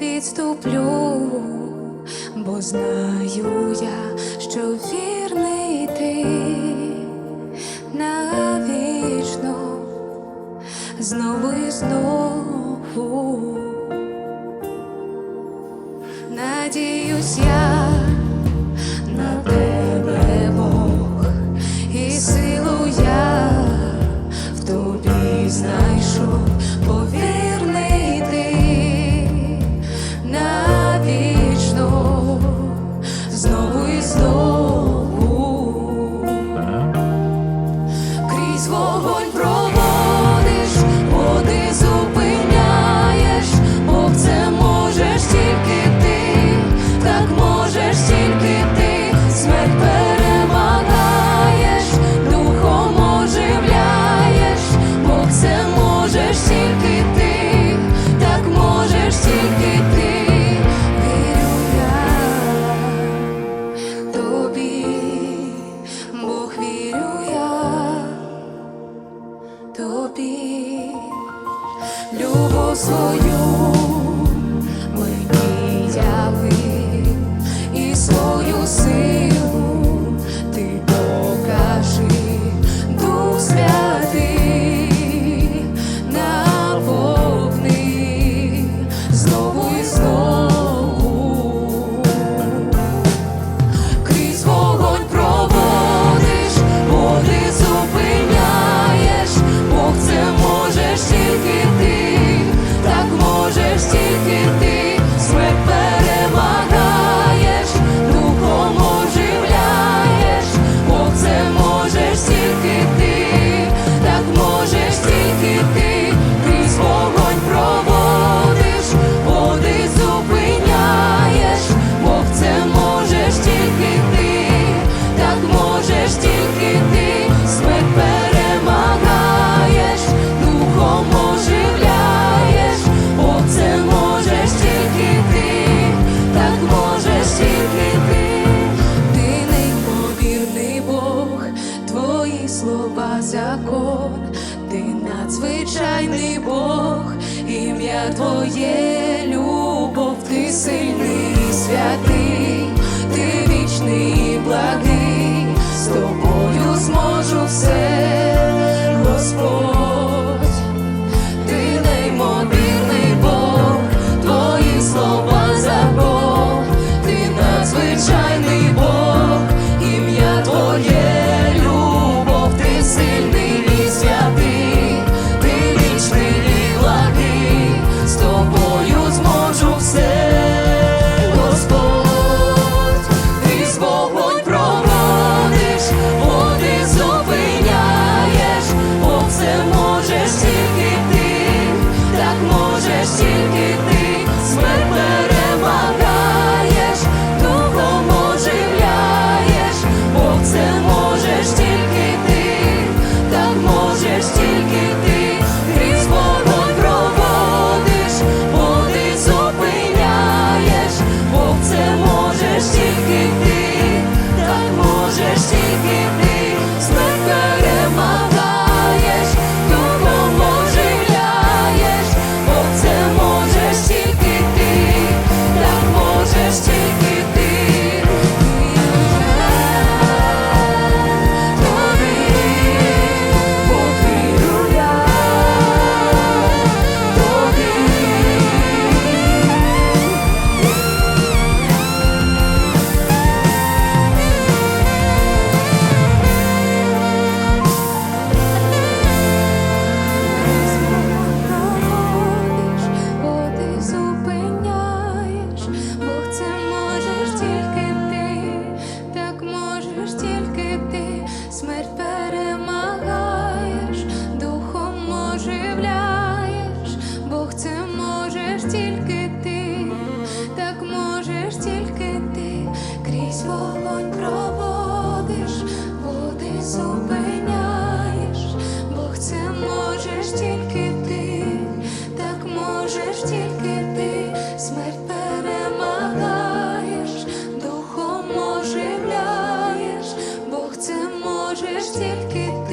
відступлю, бо знаю я, що вірний ти навічно знову і знову надіюсь я. тобі, любов свою мені яви і свою силу. закон, ти надзвичайний Бог, ім'я твоє любов, ти сильний, святий, ти вічний благий, з тобою зможу все, Господь. тільки ти смерть перемагаєш, духом оживляєш, Бог це можеш тільки ти, так можеш тільки ти крізь вогонь. Still geht.